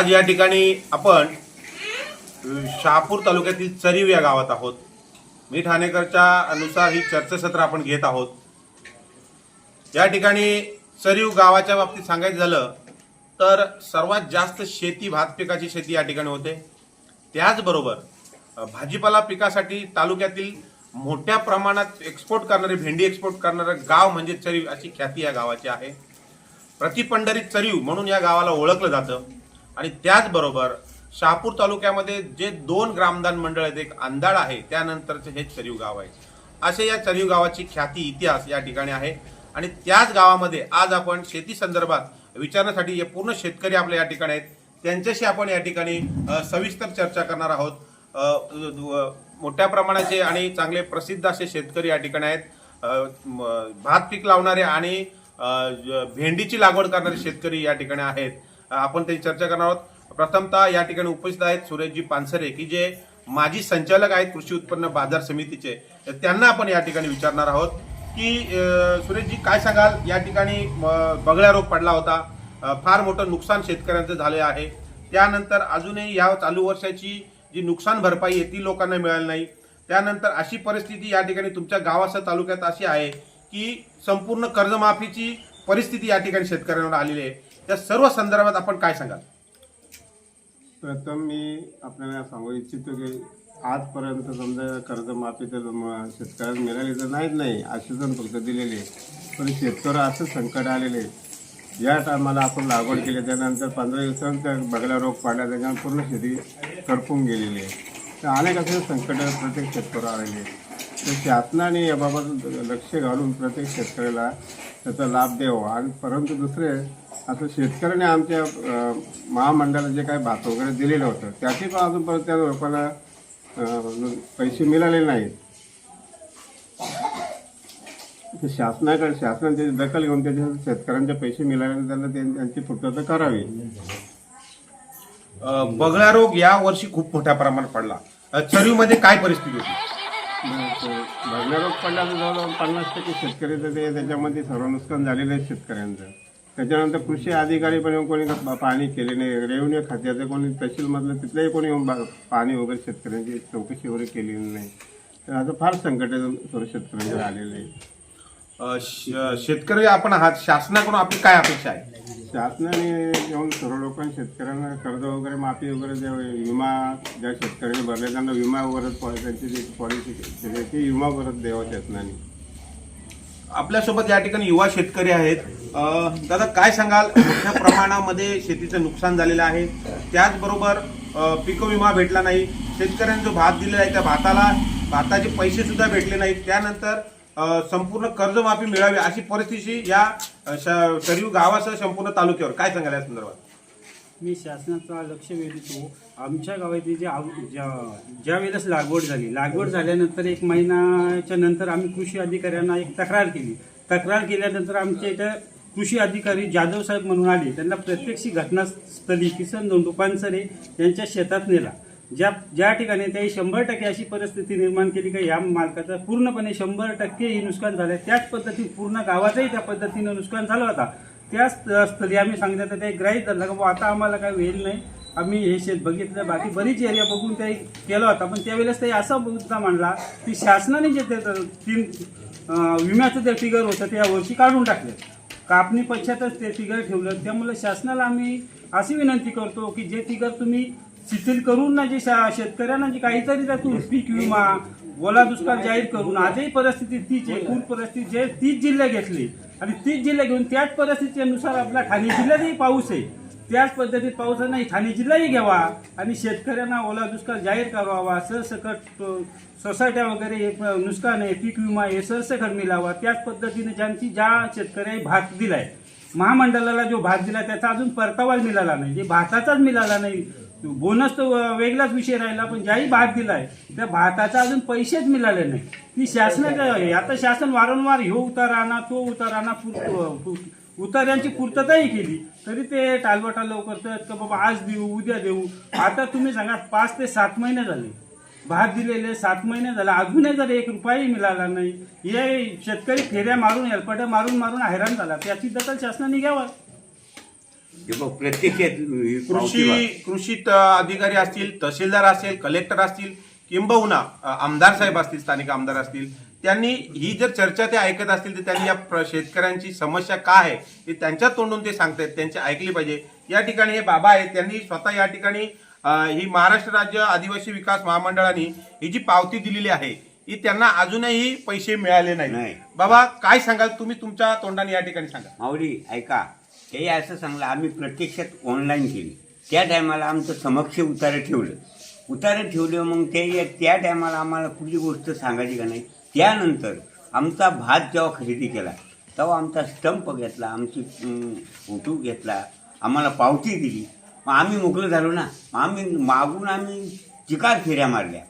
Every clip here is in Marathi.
आज या ठिकाणी आपण शहापूर तालुक्यातील चरीव या गावात आहोत. मी ठाणेकरच्या अनुसार ही चर्चासत्र आपण घेत आहोत. या ठिकाणी चरीव गावाच्या बाबतीत सांगायचं झालं तर सर्वात जास्त शेती भात पिकाची शेती या ठिकाणी होते. त्याचबरोबर भाजीपाला पिकासाठी तालुक्यातील मोठ्या प्रमाणात एक्सपोर्ट करणारे भेंडी एक्सपोर्ट करणारं गाव म्हणजे चरीव अशी ख्याती या गावाची आहे. प्रतिपंढरीत चरीव म्हणून या गावाला ओळखलं जातं. आणि त्याचबरोबर शहापूर तालुक्यामध्ये जे दोन ग्रामदान मंडळ आहेत एक अंधाड आहे त्यानंतरचे हे चरीव गाव आहे. असे या चरीव गावाची ख्याती इतिहास या ठिकाणी आहे. आणि त्याच गावामध्ये आज आपण शेती संदर्भात विचारण्यासाठी जे पूर्ण शेतकरी आपल्या या ठिकाणी आहेत त्यांच्याशी आपण या ठिकाणी सविस्तर चर्चा करणार आहोत. मोठ्या प्रमाणाचे आणि चांगले प्रसिद्ध असे शेतकरी या ठिकाणी आहेत. भात पीक लावणारे आणि भेंडीची लागवड करणारे शेतकरी या ठिकाणी आहेत. आपण त्याची चर्चा करणार आहोत. प्रथमतः या ठिकाणी उपस्थित आहेत सुरेशजी पानसरे की जे माजी संचालक आहेत कृषी उत्पन्न बाजार समितीचे. त्यांना आपण या ठिकाणी विचारणार आहोत की सुरेशजी काय सांगाल? या ठिकाणी म, बगळ्या रोग पडला होता. फार मोठं नुकसान शेतकऱ्यांचं झाले आहे. त्यानंतर अजूनही या चालू वर्षाची जी नुकसान भरपाई आहे ती लोकांना मिळाली नाही. त्यानंतर अशी परिस्थिती या ठिकाणी तुमच्या गावासह तालुक्यात अशी आहे की संपूर्ण कर्जमाफीची परिस्थिती या ठिकाणी शेतकऱ्यांवर आलेली आहे. त्या सर्व संदर्भात आपण काय सांगाल? प्रथम मी आपल्याला सांगू इच्छितो की आजपर्यंत समजा कर्जमाफी तर शेतकऱ्यांना मिळाली तर नाहीच नाही आश्वासन फक्त दिलेले पण शेतकरी असं संकट आलेले या टायमाला आपण लागवड केली त्यानंतर पंधरा दिवसांत त्या बगला रोग पाडला त्याच्यामुळे पूर्ण शेती करपून गेलेली आहे. तर अनेक असे संकट प्रत्येक शेतकऱ्यावर आलेले आहेत. तर शासनाने याबाबत लक्ष घालून प्रत्येक शेतकऱ्याला त्याचा लाभ द्यावा. आणि परंतु दुसरे असं शेतकऱ्याने आमच्या महामंडळाला जे काही भात वगैरे दिलेलं होतं त्याची पण अजूनपर्यंत त्या लोकांना पैसे मिळाले नाहीत. शासनाकडे शासनाने त्याची दखल घेऊन त्याच्या शेतकऱ्यांचे पैसे मिळाले त्यांना त्यांची पूर्तता करावी. बगळा रोग या वर्षी खूप मोठ्या प्रमाणात पडला. चरीमध्ये काय परिस्थिती होती? भरणा रोग पडला तर जवळजवळ पन्नास टक्के शेतकरी ते त्याच्यामध्ये सर्व नुकसान झालेलं आहे शेतकऱ्यांचं. त्याच्यानंतर कृषी अधिकारी पण येऊन कोणी पाणी पाहणी केली नाही. रेव्हन्यू खात्याचं कोणी तहसीलमधलं तिथलंही कोणी येऊन बा- वगैरे शेतकऱ्यांची चौकशी वगैरे केलेली नाही. तर असं फार संकट सर्व शेतकऱ्यांचं आलेलं आहे. शेतकरी आपण आहात. शासनाकडून आपली काय अपेक्षा आहे? शासनाने येऊन सर्व लोकांना शेतकऱ्यांना कर्ज वगैरे माफी वगैरे द्यावे. विमा ज्या शेतकऱ्यांनी भरले त्यांना विमा वगैरे त्यांची जी पॉलिसी केली ती विमा वगैरे द्यावा शासनाने आपल्यासोबत या ठिकाणी युवा शेतकरी आहेत. अ, दादा काय सांगाल? मोठ्या प्रमाणामध्ये शेतीचं नुकसान झालेलं आहे. त्याचबरोबर अ, पीक विमा भेटला नाही. शेतकऱ्यांनी जो भात दिलेला आहे त्या भाताला भाताचे पैसे सुद्धा भेटले नाहीत. त्यानंतर संपूर्ण कर्जमाफी मिळावी अशी परिस्थिती या अ, शरीव गावासह संपूर्ण तालुक्यावर. काय सांगाल या संदर्भात? मी शासनाचा लक्ष वेधतो. आमच्या गावातील जे आव ज्या ज्या वेळेस लागवड झाली लागवड झाल्यानंतर एक महिन्याच्या नंतर आम्ही कृषी अधिकाऱ्यांना एक तक्रार केली. तक्रार केल्यानंतर आमच्या इथं कृषी अधिकारी जाधव साहेब म्हणून आले. त्यांना प्रत्यक्षी घटनास्थळी किसन दोंडू पानसरे यांच्या शेतात नेला. ज्या ज्या ठिकाणी त्याही शंभर टक्के अशी परिस्थिती निर्माण केली की या मालकाचं पूर्णपणे शंभर टक्के ही नुकसान झालं त्याच पद्धतीने पूर्ण गावाचंही त्या पद्धतीनं नुकसान झालं होता. त्याच स्थळी आम्ही सांगितलं तर ते ग्राहीत धरलं का? बुवा आता आम्हाला काय वेळ नाही. आम्ही हे शेत बघितलं. बाकी बरीच एरिया बघून ते केलं होता. पण त्यावेळेस ते असा मुद्दा मांडला की शासनाने जे ते तीन विम्याचं ते फिगर होतं ते यावर्षी काढून टाकले. कापणी पश्चातच ते फिगर ठेवलं. त्यामुळे शासनाला आम्ही अशी विनंती करतो की जे फिगर तुम्ही शिथिल करून ना जे शेतकऱ्यांना जे काहीतरी त्यातून पीक विमा ओला दुष्काळ जाहीर करून आजही परिस्थिती तीच आहे. पूर परिस्थिती जे तीच जिल्हे घेतली. आणि तीच जिल्हे घेऊन त्याच परिस्थितीनुसार आपला ठाणे जिल्ह्यातही पाऊस आहे. त्याच पद्धतीत पावसाने ठाणे जिल्हाही घ्यावा आणि शेतकऱ्यांना ओला दुष्काळ जाहीर करावा सरसकट सोसायट्या वगैरे हे नुकसान आहे पीक विमा हे सरसकट मिळावा त्याच पद्धतीने ज्यांची ज्या शेतकऱ्यांनी भाग दिलाय महामंडळाला जो भाग दिला त्याचा अजून परतावा मिळाला नाही. जे भाताचाच मिळाला नाही बोनस तर वेगळाच विषय राहिला पण ज्याही भात दिलाय त्या भाताचा अजून पैसेच मिळाले नाही ती शासनाचं आता शासन वारंवार ह्यो उतार आणा तो उतार आणा उतार्यांची पूर्तताही केली. तरी ते टालवाटाल करतात का बाबा आज देऊ उद्या देऊ. आता तुम्ही सांगा पाच ते सात महिने झाले. भात दिलेले सात महिने झाले. अजूनही जर एक रुपयाही मिळाला नाही. हे शेतकरी फेऱ्या मारून हेलपाट्या मारून मारून हैराण झाला. त्याची दखल शासनाने घ्यावा. हे बघ पावती कृषी. कृषी त- अधिकारी असतील तहसीलदार असेल कलेक्टर असतील किंबहुना अ, आमदार साहेब असतील स्थानिक आमदार असतील त्यांनी ही जर चर्चा ते ऐकत असतील तर त्यांनी या प्र- शेतकऱ्यांची समस्या काय आहे ते त्यांच्या तोंडून ते सांगतायत त्यांची ऐकली पाहिजे. या ठिकाणी हे बाबा आहेत त्यांनी स्वतः या ठिकाणी अ, ही महाराष्ट्र राज्य आदिवासी विकास महामंडळाने ही जी पावती दिलेली आहे ही त्यांना अजूनही पैसे मिळाले नाही नाही. बाबा काय सांगाल? तुम्ही तुमच्या तोंडाने या ठिकाणी सांगा. माऊली ऐका. ते असं सांगलं आम्ही प्रत्यक्षात ऑनलाईन केली. त्या टायमाला आमचं समक्ष उतारं ठेवलं. उतारं ठेवलं मग ते त्या टायमाला आम्हाला कुठली गोष्ट सांगायची का नाही? त्यानंतर आमचा भात जेव्हा खरेदी केला तेव्हा आमचा स्टंप घेतला आमची फोटो घेतला आम्हाला पावती दिली. मग आम्ही मोकळं झालो ना. मग आम्ही मागून आम्ही चिकार फेऱ्या मारल्या.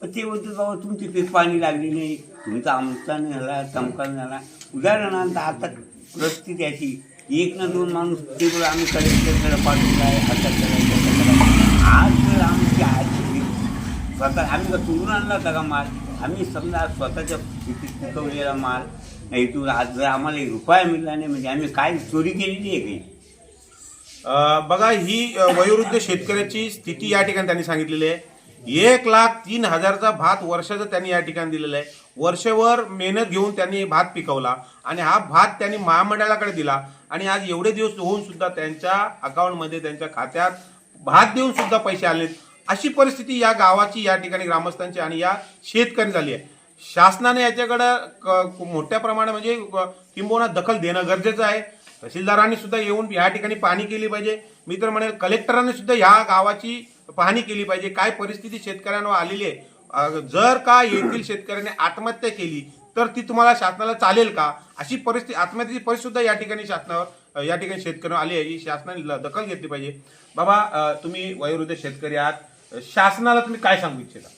पण ते बोलतो बाबा तुमची पीक पाणी लागली नाही. तुमचा आमचा नाही झाला चमका नाही झाला. उदाहरणार्थ आता परिस्थिती अशी एक ना दोन माणूस ते आम्ही कलेक्टरकडे पाठवलं आहे आज जर आमची आजी स्वतः आम्ही का चोरून आणला होता का माल? आम्ही समजा स्वतःच्या स्थितीत पिकवलेला माल नाही तू आज जर आम्हाला एक रुपया मिळाला नाही म्हणजे आम्ही काय चोरी केलेली आहे काही बघा ही वयोवृद्ध शेतकऱ्याची स्थिती या ठिकाणी त्यांनी सांगितलेली आहे. एक लाख तीन हजारचा भात वर्षाचा त्यांनी या ठिकाणी दिलेला आहे. वर्षभर मेहनत घेऊन त्यांनी भात पिकवला आणि हा भात त्यांनी महामंडळाकडे दिला. आणि आज एवढे दिवस होऊन सुद्धा त्यांच्या अकाउंटमध्ये त्यांच्या खात्यात भात देऊन सुद्धा पैसे आले अशी परिस्थिती या गावाची या ठिकाणी ग्रामस्थांची आणि या शेतकरी झाली आहे. शासनाने याच्याकडं क- मोठ्या प्रमाणात म्हणजे किंबहुना दखल देणं गरजेचं आहे. तहसीलदारांनी सुद्धा येऊन या ठिकाणी पाहणी केली पाहिजे. मी तर म्हणेल कलेक्टरांनी सुद्धा ह्या गावाची पाहणी केली पाहिजे. काय परिस्थिती शेतकऱ्यांवर आलेली आहे जर का येथील शेतकऱ्याने आत्महत्या केली तर ती तुम्हाला शासनाला चालेल का? अशी परिस्थिती आत्महत्येची परिस्थिती सुद्धा या ठिकाणी शासनावर या ठिकाणी शेतकऱ्यांवर आली आहे. ही शासनाने दखल घेतली पाहिजे. बाबा तुम्ही वयोवृद्ध शेतकरी आहात. शासनाला तुम्ही काय सांगू इच्छिता?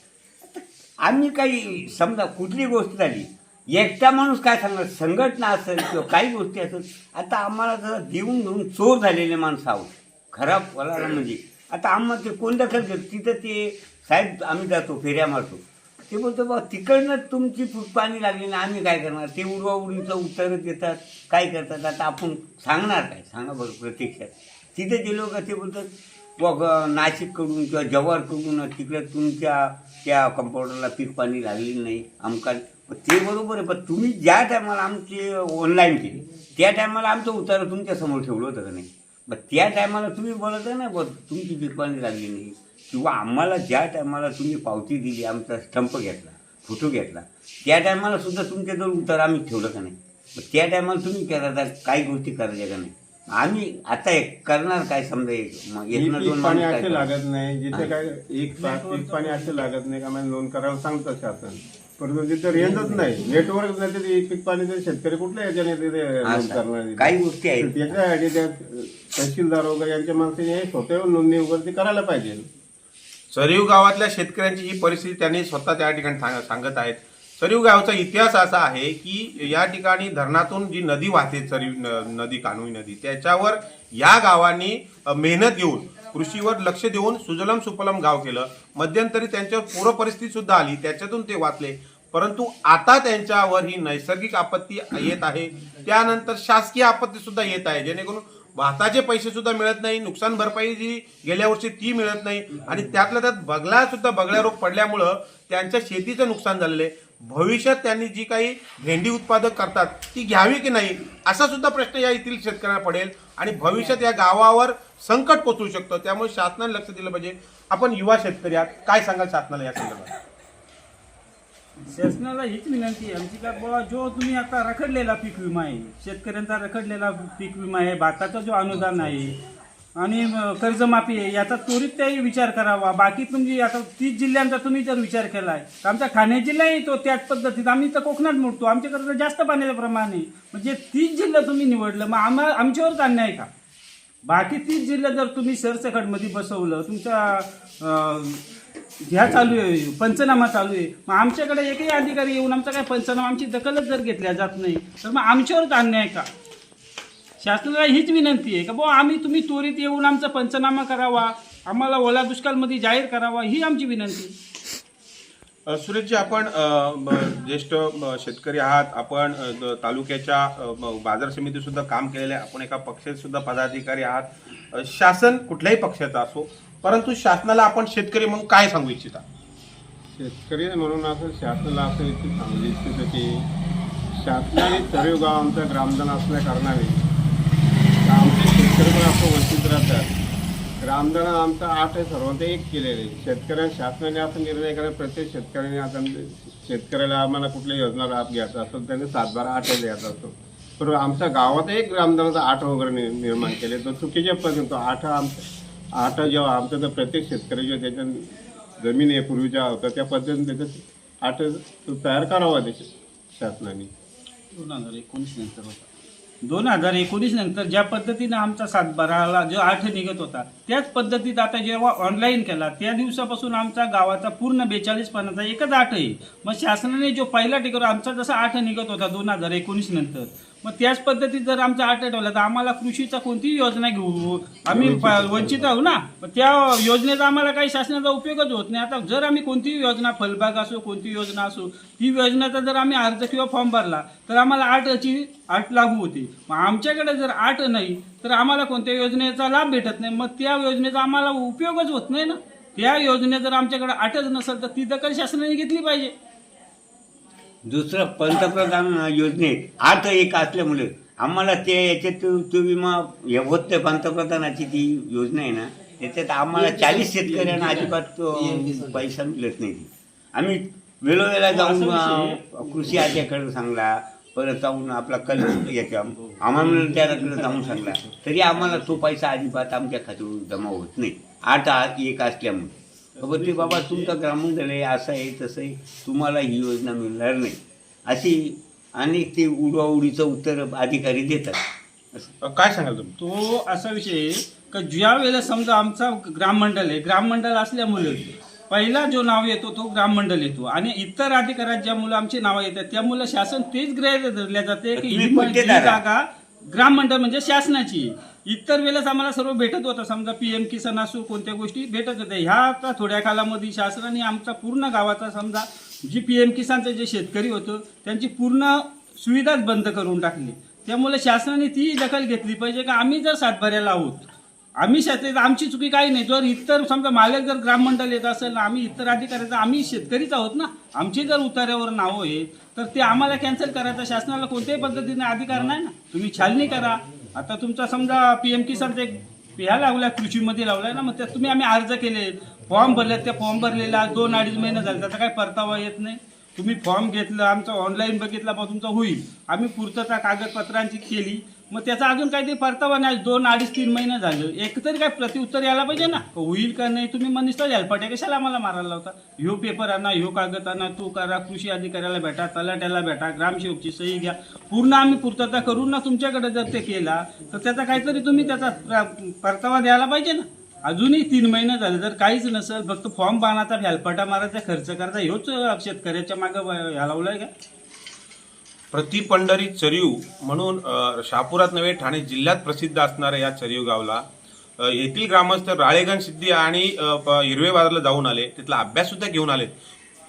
आम्ही काही समजा कुठली गोष्ट झाली एकटा माणूस काय सांगणार? संघटना असेल किंवा काही गोष्टी असेल आता आम्हाला जरा देऊन घेऊन चोर झालेले माणसं आहोत. खराब वला म्हणजे. आता आम्हाला ते कोण दखल घेत तिथं ते साहेब आम्ही जातो फेऱ्या मारतो. ते बोलतो बा तिकडनं तुमची पाणी लागली ना आम्ही काय करणार? ते उडवा उडीचं उत्तर देतात काय करतात आता आपण सांगणार काय? सांगा बरं प्रत्यक्षात. तिथे जे लोक ते बोलतात बघ नाशिककडून किंवा जव्हारकडून तिकडे तुमच्या त्या कंपाऊंडरला पीक पाणी लागलेलं नाही आमका ते बरोबर आहे पण तुम्ही ज्या टायमाला आमचे ऑनलाईन केली त्या टायमाला आमचं उतारा तुमच्यासमोर ठेवलं होतं का नाही? मग त्या टायमाला तुम्ही बोलत आहे ना बघ तुमची पीक पाणी लागली नाही. किंवा आम्हाला ज्या टायमाला तुम्ही पावती दिली आमचा स्टंप घेतला फोटो घेतला त्या टायमाला सुद्धा तुमच्याजवळ उतार आम्ही ठेवलं का नाही? मग त्या टायमाला तुम्ही करायचा काही गोष्टी करायच्या का नाही? आम्ही आता एक करणार काय समजा एक मग एक ना पीक दोन पाणी माणूस काय असे? लागत नाही जिथे काय एक पा- पीक पाणी असे लागत नाही का आम्हाला नोंद करायला सांगतात शासन. परंतु तिथे रेंजच नाही नेटवर्क नाही तर पीक पाणी तर शेतकरी कुठल्या याच्याने तिथे असं. करणार तिथे? काही गोष्टी आहेत. तर त्याच्यासाठी त्या तहसीलदार वगैरे यांच्या माणसाने हे स्वतः नोंदणी वगैरे ते करायला पाहिजे. सरीव गावातल्या शेतकऱ्यांची ही परिस्थिती त्यांनी स्वतः त्या ठिकाणी सांग- सांगत आहेत. सरीव गावचा इतिहास असा आहे की या ठिकाणी धरणातून जी नदी वाहते सरीव न- नदी कान्होई नदी त्याच्यावर या गावांनी मेहनत घेऊन कृषीवर लक्ष देऊन सुजलम सुफलम गाव केलं. मध्यंतरी त्यांच्यावर पूर परिस्थिती सुद्धा आली त्याच्यातून ते वाचले. परंतु आता त्यांच्यावर ही नैसर्गिक आपत्ती येत आहे. त्यानंतर शासकीय आपत्ती सुद्धा येत आहे. जेणेकरून भाताचे पैसे सुद्धा मिळत नाही नुकसान भरपाई जी गेल्या वर्षी ती मिळत नाही. आणि त्यातल्या त्यात बगला सुद्धा बगळ्या रोग पडल्यामुळं त्यांच्या शेतीचं नुकसान झालेलं आहे. भविष्यात त्यांनी जी काही भेंडी उत्पादक करतात ती घ्यावी की नाही असा सुद्धा प्रश्न या येथील शेतकऱ्यांना पडेल. आणि भविष्यात या गावावर संकट पोचवू शकतं. त्यामुळे शासनाने लक्ष दिलं पाहिजे. आपण युवा शेतकरी आहात. काय सांगाल शासनाला या संदर्भात? शासनाला हीच विनंती आहे. आमची का बाबा जो तुम्ही आता रखडलेला पीक विमा आहे शेतकऱ्यांचा रखडलेला पीक विमा आहे भाताचा जो अनुदान आहे आणि अं, कर्जमाफी आहे याचा त्वरित त्याही विचार करावा. बाकी तुम्ही आता तीस जिल्ह्यांचा तुम्ही जर विचार केलाय तर आमचा ठाणे जिल्हा येतो त्याच पद्धतीत. आम्ही तर कोकणात मोडतो. आमच्याकडे तर जास्त पाण्याचं प्रमाण आहे. म्हणजे तीस जिल्हा तुम्ही निवडलं मग आम्हा आमच्यावरच अन्याय का? बाकी तीस जिल्हा जर तुम्ही सरसकटमध्ये बसवलं तुमचा अं, ह्या चालू आहे पंचनामा चालू आहे. मग आमच्याकडे एकही अधिकारी येऊन आमचा काय पंचनामा आमची दखलच जर घेतल्या जात नाही तर मग आमच्यावरच अन्याय का? शासनाला हीच विनंती आहे का बुवा आम्ही तुम्ही त्वरित येऊन आमचा पंचनामा करावा आम्हाला ओला दुष्काळमध्ये जाहीर करावा ही आमची विनंती. अ, सुरेशजी आपण अ, म, ज्येष्ठ म, शेतकरी आहात आपण अ, द- तालुक्याच्या अ, म, बाजार समितीत सुद्धा काम केलेलं आहे आपण एका पक्षात सुद्धा पदाधिकारी आहात. अ, शासन कुठल्याही पक्षाचा असो परंतु शासनाला आपण शेतकरी म्हणून काय सांगू इच्छिता? शेतकरी म्हणून असं शासनाला असं इच्छित सांगू म्हणजे इच्छित की शासनाने तरीव गाव आमचं ग्रामदान असल्या कारणाने आमचे शेतकरी पण असं वंचित राहतात. ग्रामदान आमचं आठ आहे सर्वांचं एक केलेले. शेतकऱ्या शासनाने असं निर्णय करा प्रत्येक शेतकऱ्याने आता शेतकऱ्याला आम्हाला कुठल्या योजना लाभ घ्यायचा असतो त्यांनी सातबारा आठ द्यायचा असतो. पण आमच्या गावात एक ग्रामदानाचा आठ वगैरे निर्माण केले. तो चुकीच्या पर्यंत आठ आमचं आठ जेव्हा आमचं जर प्रत्येक शेतकरी जेव्हा त्याच्या जमीन आहे पूर्वीच्या होत्या त्या पद्धतीने त्याचं आठ तयार करावा त्याच्या शासनाने. दोन हजार एकोणीस नंतर होता. दोन हजार एकोणीस नंतर ज्या पद्धतीनं आमचा सातबाराला जो आठ निघत होता त्याच पद्धतीत आता जेव्हा ऑनलाईन केला त्या दिवसापासून आमचा गावाचा पूर्ण बेचाळीस पानाचा एकच आठ आहे मग शासनाने जो पहिला टिकवर आमचा जसा आठ निघत होता दोन हजार एकोणीस नंतर. मग त्याच पद्धतीत जर आमचा आठ ठेवला तर आम्हाला कृषीचा कोणतीही योजना घेऊ. आम्ही वंचित आहोत ना. मग त्या योजनेचा आम्हाला काही शासनाचा उपयोगच होत नाही. आता जर आम्ही कोणतीही योजना फलबाग असो कोणती योजना असो ती योजनेचा जर आम्ही अर्ज किंवा फॉर्म भरला तर आम्हाला आठची आठ लागू होते. मग आमच्याकडे जर आठ नाही तर आम्हाला कोणत्या योजनेचा लाभ भेटत नाही. मग त्या योजनेचा आम्हाला उपयोगच होत नाही ना. त्या योजने जर आमच्याकडे आठच नसेल तर ती दखल शासनाने घेतली पाहिजे. दुसरं पंतप्रधान योजनेत आठ एक असल्यामुळे आम्हाला ते याच्यात तो विमा हे होत नाही पंतप्रधानाची ती योजना आहे ना त्याच्यात आम्हाला चाळीस शेतकऱ्यांना अजिबात पैसा मिळत नाही. आम्ही वेळोवेळेला जाऊन कृषी अधिकाऱ्याकडे सांगला परत जाऊन आपला कल याच्या अंमलदाराकडे जाऊन सांगला. तरी आम्हाला तो पैसा अजिबात आमच्या खात्यावर जमा होत नाही. आठ एक असल्यामुळे. बोलते बाबा तुमचं ग्रामीण झालं आहे असं आहे तसं आहे. तुम्हाला ही योजना मिळणार नाही. अशी अनेक ते उडवाउडीचं उत्तर अधिकारी देतात. काय सांगाल तुम्ही? तो असा विषय आहे का ज्या वेळेला समजा आमचा ग्राममंडळ आहे ग्राममंडळ असल्यामुळे पहिला जो नाव येतो तो ग्राममंडळ येतो. आणि इतर अधिकाऱ्यात ज्या मुलं आमची नावं येतात त्या मुलं शासन तेच गृह धरल्या जाते की ही. जागा ग्राममंडळ म्हणजे शासनाची इतर वेळेस आम्हाला सर्व भेटत होतं. समजा पी एम किसान असो कोणत्या गोष्टी भेटत होत्या. ह्या आता थोड्या कालामध्ये शासनाने आमचा पूर्ण गावाचा समजा जी पी एम किसानचं जे शेतकरी होतं त्यांची पूर्ण सुविधाच बंद करून टाकली. त्यामुळे शासनाने ती दखल घेतली पाहिजे का आम्ही जर सातभऱ्याला आहोत आम्ही शेतकरी आमची चुकी काही नाही. जर इतर समजा मालक जर ग्राममंडळ येत असेल आम्ही इतर अधिकाऱ्याचा आम्ही शेतकरीच आहोत ना. आमची जर उतार्यावर नावं आहेत तर ते आम्हाला कॅन्सल करायचं. शासनाला कोणत्याही पद्धतीने अधिकार नाही ना. तुम्ही छाननी करा. आता तुमचा समजा पी एम किसान एक ह्या लावला कृषीमध्ये लावलाय ना मग त्यात तुम्ही आम्ही अर्ज केले. फॉर्म भरले त्या फॉर्म भरलेला दोन अडीच महिने झाले त्याचा काही परतावा येत नाही. तुम्ही फॉर्म घेतलं आमचा ऑनलाईन बघितला बा तुमचा होईल. आम्ही पूर्तता कागदपत्रांची केली. मग त्याचा अजून काहीतरी परतावा नाही. दोन अडीच तीन महिने झालं. एकतरी काय प्रतिउत्तर यायला पाहिजे ना? होईल का नाही? तुम्ही मग नुसतं हेल्पाट्या कशाला आम्हाला मारायला लावता? ह्यो पेपर आणा ह्यो कागद आणा तो करा. कृषी अधिकाऱ्याला भेटा तलाट्याला भेटा ग्रामसेवकची सही घ्या. पूर्ण आम्ही पूर्तता करून ना तुमच्याकडे जर ते केला तर त्याचा काहीतरी तुम्ही त्याचा परतावा द्यायला पाहिजे ना? अजूनही तीन महिने झाले. जर काहीच नसेल फक्त फॉर्म बांधायचा हेल्पाटा मारायचा खर्च करायचा ह्योच शेतकऱ्याच्या मागं ह्या लावलाय का प्रति पंढरी म्हणून शहापुरात नव्हे ठाणे जिल्ह्यात प्रसिद्ध असणाऱ्या या चरीव गावला येथील ग्रामस्थ राळेगण सिद्धी आणि प- हिरवे बाजारला जाऊन आले. तिथला अभ्यास सुद्धा घेऊन आले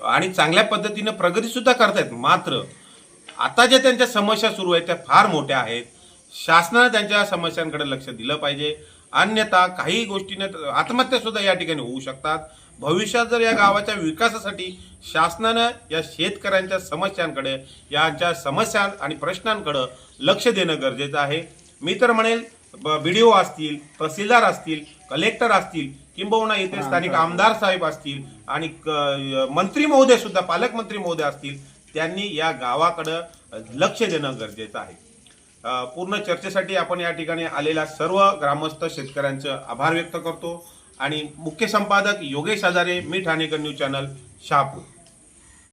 आणि चांगल्या पद्धतीनं प्रगती सुद्धा करतायत. मात्र आता ज्या त्यांच्या समस्या सुरू आहेत त्या फार मोठ्या आहेत. शासनानं त्यांच्या समस्यांकडे लक्ष दिलं पाहिजे. अन्यथा काही गोष्टीने आत्महत्या सुद्धा या ठिकाणी होऊ शकतात. भविष्यात जर या गावाच्या विकासासाठी शासनानं या शेतकऱ्यांच्या समस्यांकडे यांच्या समस्या आणि प्रश्नांकडे लक्ष देणं गरजेचं आहे. मी तर म्हणेल बी असतील तहसीलदार असतील कलेक्टर असतील किंबहुना येथे स्थानिक आमदार साहेब असतील आणि मंत्री महोदय सुद्धा पालकमंत्री महोदय असतील त्यांनी या गावाकडं लक्ष देणं गरजेचं आहे. पूर्ण चर्चेसाठी आपण या ठिकाणी आलेल्या सर्व ग्रामस्थ शेतकऱ्यांचं आभार व्यक्त करतो. आणि मुख्य संपादक योगेश हजारे मी ठाणेकर न्यूज चॅनल शहापूर.